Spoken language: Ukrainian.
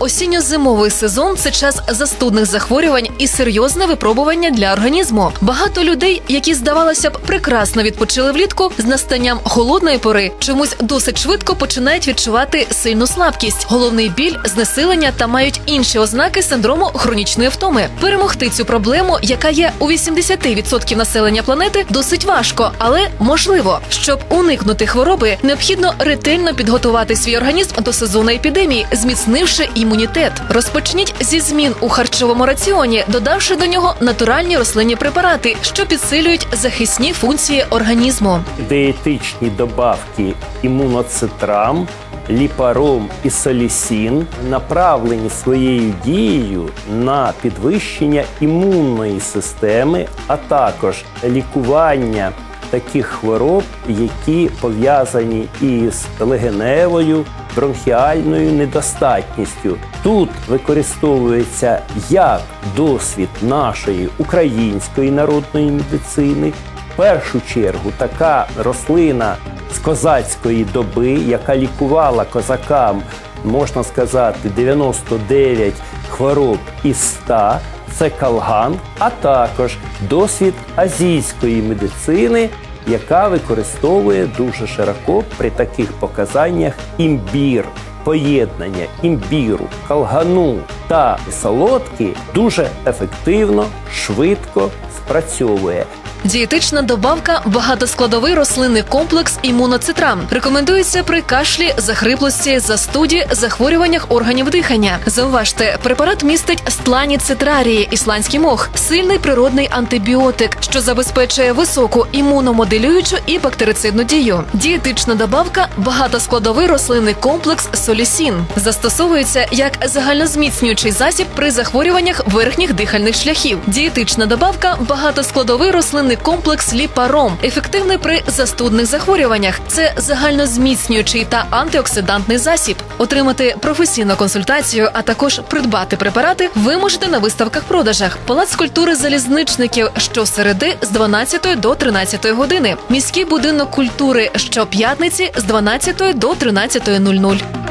Осінньо-зимовий сезон це час застудних захворювань і серйозне випробування для організму. Багато людей, які здавалося б прекрасно відпочили влітку, з настанням холодної пори чомусь досить швидко починають відчувати сильну слабкість, головний біль, знесилення та мають інші ознаки синдрому хронічної втоми. Перемогти цю проблему, яка є у 80% населення планети, досить важко, але можливо. Щоб уникнути хвороби, необхідно ретельно підготувати свій організм до сезону епідемії, зміцнивши імунітет. Розпочніть зі змін у харчовому раціоні, додавши до нього натуральні рослинні препарати, що підсилюють захисні функції організму. диетичні добавки імуноцитрам, ліпаром і солісін направлені своєю дією на підвищення імунної системи, а також лікування таких хвороб, які пов'язані із легеневою, бронхіальною недостатністю. Тут використовується як досвід нашої української народної медицини. В першу чергу така рослина з козацької доби, яка лікувала козакам, можна сказати, 99 хвороб із 100, це калган, а також досвід азійської медицини, яка використовує дуже широко при таких показаннях імбір. Поєднання імбіру, калгану та солодки дуже ефективно, швидко спрацьовує. Дієтична добавка багатоскладовий рослинний комплекс імуноцитрам рекомендується при кашлі, захриплості, застуді, захворюваннях органів дихання. Зауважте, препарат містить стлані цитрарії, ісландський мох, сильний природний антибіотик, що забезпечує високу імуномоделюючу і бактерицидну дію. Дієтична добавка багатоскладовий рослинний комплекс солісін застосовується як загальнозміцнюючий засіб при захворюваннях верхніх дихальних шляхів. Дієтична добавка багатоскладовий рослинний комплекс ліпаром, ефективний при застудних захворюваннях. Це загальнозміцнюючий та антиоксидантний засіб. Отримати професійну консультацію, а також придбати препарати ви можете на виставках-продажах. Палац культури залізничників щосереди з 12 до 13 години. Міський будинок культури щоп'ятниці з 12 до 13.00.